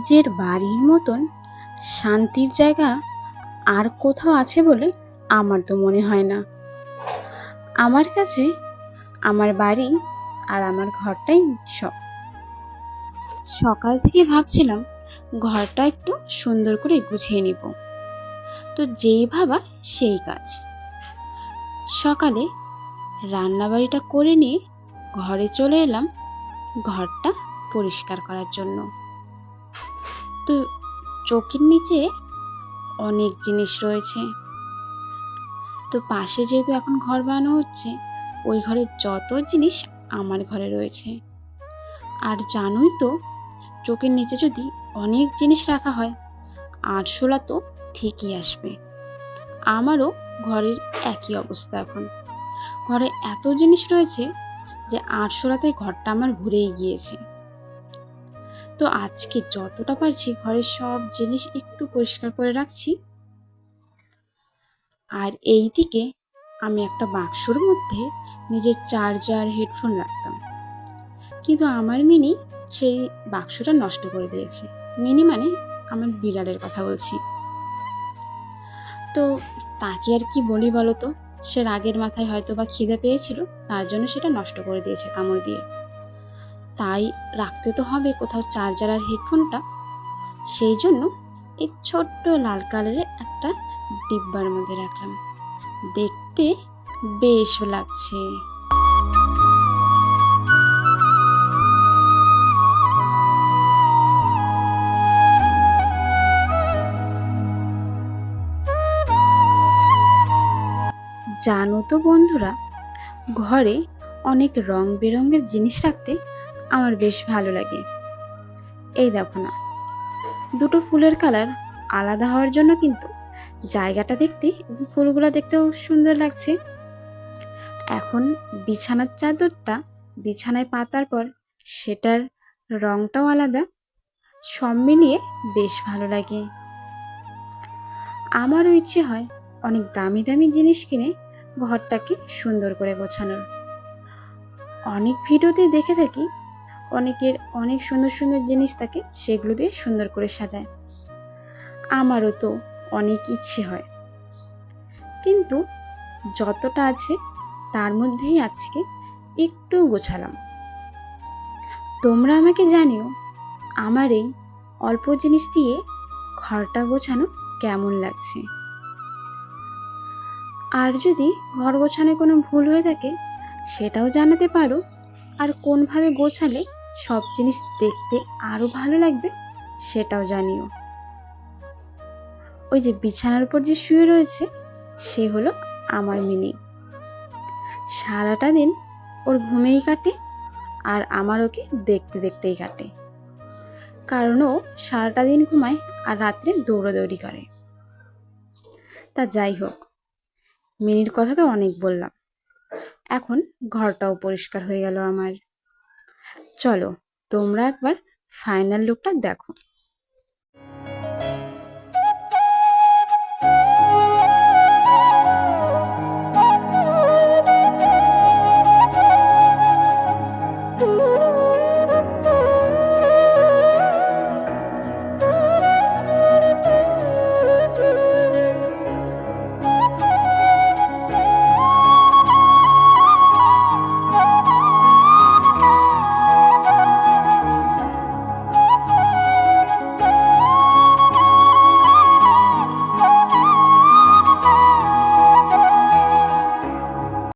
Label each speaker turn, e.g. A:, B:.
A: নিজের বাড়ির মতন শান্তির জায়গা আর কোথাও আছে বলে আমার তো মনে হয় না। আমার কাছে আমার বাড়ি আর আমার ঘরটাই সব। সকাল থেকে ভাবছিলাম ঘরটা একটু সুন্দর করে গুছিয়ে নিব। তো যেই ভাবা সেই কাজ। সকালে রান্নাবাড়িটা করে নিয়ে ঘরে চলে এলাম ঘরটা পরিষ্কার করার জন্য। তো চোখের নিচে অনেক জিনিস রয়েছে। তো পাশে যেহেতু এখন ঘর বানানো হচ্ছে, ওই ঘরের যত জিনিস আমার ঘরে রয়েছে। আর জানোই তো চোখের নিচে যদি অনেক জিনিস রাখা হয় আরশোলা তো ঠিকই আসবে। আমারও ঘরের একই অবস্থা এখন। ঘরে এত জিনিস রয়েছে যে আরশোলাতে ঘরটা আমার ভরেই গিয়েছে। তো আজকে যতটা পারছি ঘরের সব জিনিস একটু পরিষ্কার করে রাখছি। আর এই দিকে আমি একটা বাক্সর মধ্যে নিজের চার্জার, হেডফোন রাখতাম। কিন্তু আমার মিনি সেই বাক্সটা নষ্ট করে দিয়েছে। মিনি মানে আমার বিড়ালের কথা বলছি। তো তাকে আর কি বলি বলো তো? সে রাগের মাথায় হয়তো বা খিদে পেয়েছিল, তার জন্য সেটা নষ্ট করে দিয়েছে কামড় দিয়ে। তাই রাখতে তো হবে কোথাও চার্জার আর হেডফোনটা। সেই জন্য এই ছোট্ট লাল কালারের একটা ডিব্বার মধ্যে রাখলাম। দেখতে বেশ লাগছে। জানো তো বন্ধুরা, ঘরে অনেক রং বেরঙের জিনিস রাখতে আমার বেশ ভালো লাগে। এই দেখো না, দুটো ফুলের কালার আলাদা হওয়ার জন্য কিন্তু জায়গাটা দেখতে এবং ফুলগুলো দেখতেও সুন্দর লাগছে। এখন বিছানার চাদরটা, বিছানায় পাতার পর সেটার রংটাও আলাদা, সব মিলিয়ে বেশ ভালো লাগে। আমারও ইচ্ছে হয় অনেক দামি দামি জিনিস কিনে ঘরটাকে সুন্দর করে গোছানোর। অনেক ভিডিওতে দেখে থাকি অনেকের অনেক সুন্দর সুন্দর জিনিস থাকে, সেগুলো দিয়ে সুন্দর করে সাজায়। আমারও তো অনেক ইচ্ছে হয়। কিন্তু যতটা আছে, তার মধ্যেই আজকে একটু গোছালাম। তোমরা আমাকে জানিও, আমার এই অল্প জিনিস দিয়ে ঘরটা গোছানো কেমন লাগছে? আর যদি ঘর গোছানোয় কোনো ভুল হয়ে থাকে, সেটাও জানাতে পারো। আর কোনভাবে গোছালে সব জিনিস দেখতে আরও ভালো লাগবে সেটাও জানিও। ওই যে বিছানার উপর যে শুয়ে রয়েছে, সে হলো আমার মিনি। সারাটা দিন ওর ঘুমেই কাটে আর আমার ওকে দেখতে দেখতেই কাটে। কারণ ও সারাটা দিন ঘুমায় আর রাত্রে দৌড়াদৌড়ি করে। তা যাই হোক, মিনির কথা তো অনেক বললাম। এখন ঘরটাও পরিষ্কার হয়ে গেল আমার। চলো তোমরা একবার ফাইনাল লুকটা দেখো।